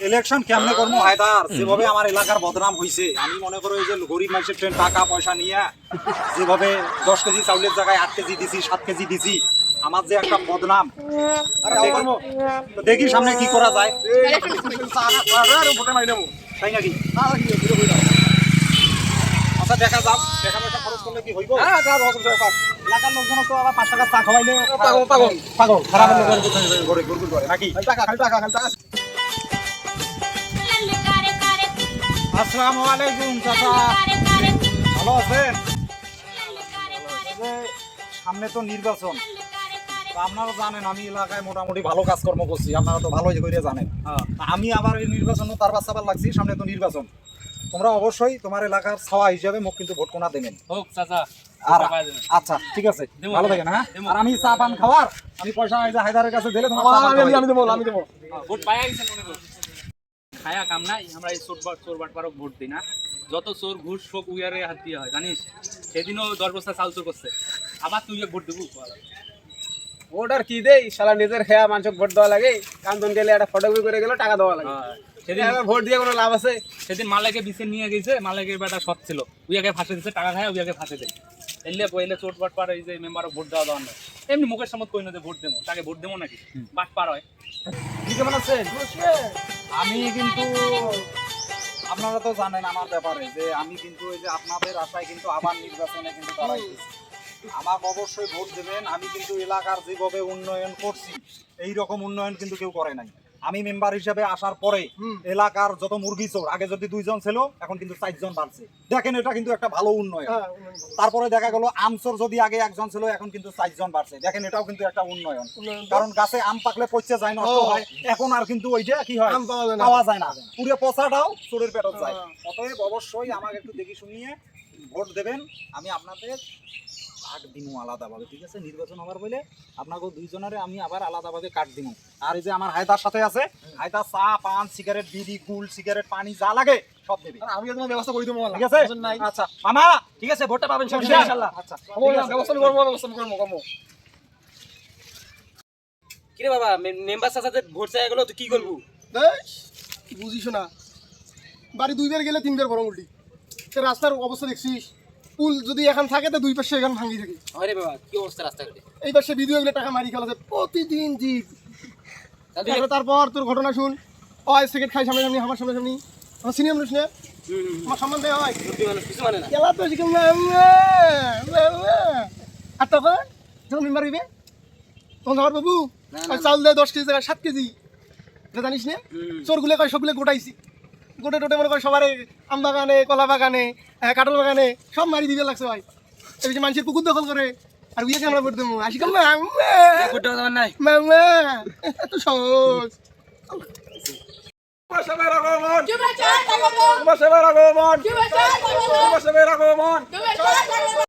Election কেমনে করব? হায়দার যেভাবে আমার এলাকার বদনাম হয়েছে আমি মনে করো যে গরিব মানুষের ট্রেন টাকা পয়সা নিয়ে যেভাবে দশ কেজি চাউলের জায়গায় আট কেজি দিছি সাত কেজি দিছি আমার যে একটা বদনাম। দেখি- দেখি সামনে কি করা যায়। তাই নাকি? আচ্ছা দেখা যাক। টাকা পয়সা খরচ করলে কি হইব? হ্যাঁ তা দশ বছর পাস এলাকার লোকজন তো আবার পাঁচ টাকা চা খাওয়াইলে পাগল, পাগল। পাগল খারাপ লোকের কথা করে গুড়গুড় করে নাকি? টাকা খালি টাকা খালি টাকা। আসসালামু আলাইকুম চাচা। ভালো আছেন? সামনে তো নির্বাচন। আপনারা জানেন আমি এলাকায় মোটামুটি ভালো কাজকর্ম করছি। আপনারা তো ভালোই করে জানেন। আমি আবার এই নির্বাচন তার বাচ্চাবার লাগছি সামনে তো নির্বাচন। তোমরা অবশ্যই তোমার এলাকার ছাওয়া হিসাবে মুখ কিন্তু ভোট কোনা দেবেন। হোক চাচা আর আচ্ছা ঠিক আছে। ভালো থাকেন হ্যাঁ? আর আমি চা পান খাওয়ার আমি পয়সা এই যে হায়দারের কাছে দিলে তোমার আমি আমি দেবো আমি দেবো। ভোট পাইয়া গেছেন মনে করো। খায়া কাম নাই আমরা এই চোর চোর বাট পারক ভোট দিই না। যত চোর ঘুষ শোক উয়ারে হাত দিয়ে হয় জানিস? সেদিনও দশ বস্তা চাল চোর করছে। আবার তুই ভোট দেবো ভোট আর কি দেই? শালা নিজের খেয়া মানুষকে ভোট দেওয়া লাগে কান্দন গেলে একটা ফটোকপি করে গেলে টাকা দেওয়া লাগে। হ্যাঁ, সেদিন এবার ভোট দিয়ে কোনো লাভ আছে? সেদিন মালাকে বিছে নিয়ে গেছে মালাকের বেটা সৎ ছিল। উইয়াকে ফাঁসে দিছে টাকা খায় উইয়াকে ফাঁসে দেয়। এলে পয়লে চোট বাট পার এই যে মেম্বার ভোট দেওয়া দেওয়া না এমনি মুখের সামত কই না যে ভোট দেবো তাকে ভোট দেবো নাকি? বাট পার হয়। কি কেমন আছেন? আমি কিন্তু আপনারা তো জানেন আমার ব্যাপারে যে আমি কিন্তু এই যে আপনাদের আশায় কিন্তু আবার নির্বাচনে কিন্তু দাঁড়াইতেছি আমার অবশ্যই ভোট দেবেন আমি কিন্তু এলাকার যেভাবে উন্নয়ন করছি এই রকম উন্নয়ন কিন্তু কেউ করে নাই। আমি মেম্বার হিসেবে আসার পরে এলাকার যত মুরগি চোর আগে যদি দুইজন ছিল এখন কিন্তু চারজন বাড়ছে। দেখেন এটা কিন্তু একটা ভালো উন্নয়ন। তারপরে দেখা গেল আমচোর যদি আগে একজন ছিল এখন কিন্তু চারজন বাড়ছে। দেখেন এটাও কিন্তু একটা উন্নয়ন। কারণ গাছে আম পাকলে পচে যায় নষ্ট হয়। এখন আর কিন্তু ওই যে কি হয়? পাওয়া যায় না। পাওয়া যায় না। পুরো পচাটাও চোরের পেটত যায়। অতএব অবশ্যই আমাকে একটু দেখি শুনিয়ে ভোট দেবেন আমি আপনাদের কাট দিমু আলাদাভাবে ঠিক আছে? নির্বাচন হবার বলে আপনাকে দুইজনের আমি আবার আলাদাভাবে কাট দিমু। আর এই যে আমার হায়দার সাথে আছে হায়দার চা পান সিগারেট বিড়ি গুল সিগারেট পানি যা লাগে সব দেবে। আমি তোমার ব্যবস্থা করে দেবো ঠিক আছে? নাই। আচ্ছা মামা ঠিক আছে ভোটটা পাবেন সব ইনশাআল্লাহ। আচ্ছা। ব্যবস্থা করব ব্যবস্থা করব করব। কিরে বাবা মেম্বার সাথে ভোট চাই গেলো তুই কি করব? বুঝিস না। বাড়ি দুইবার গেলে তিনবার গরম উল্টি। রাস্তার অবস্থা দেখছিস? পুল যদি এখন থাকে তো দুই পাশে এখানে ভাঙি থাকে। আরে বাবা কি অবস্থা রাস্তাঘাটে এই পাশে ভিডিও এগুলো টাকা মারি খেলাছে প্রতিদিন জিপ। তারপরে তারপর তোর ঘটনা শুন। ওই সিগারেট খাই সামনে সামনে আমার সামনে সামনে আমার সিনিয়র মানুষ না? আমার সম্বন্ধে হয়। সত্যি মানুষ কিছু মানে না। খেলা তো শিখলাম আর তখন? যখন মেম্বার হইবে? তখন আমার বাবু চাউল দেয় দশ কেজি সাত কেজি। জানিস না? চোরগুলো কয় সবগুলো গোটাইছি। গোটে টোটে মনে করে সবার আম বাগানে কলা বাগানে কাটল কাঁঠাল বাগানে সব মারি দিতে লাগছে ভাই। এই যে মানুষের পুকুর দখল করে আর উইয়াকে আমরা করে দেবো। আসি কাম নাই? মামা এত সহজ!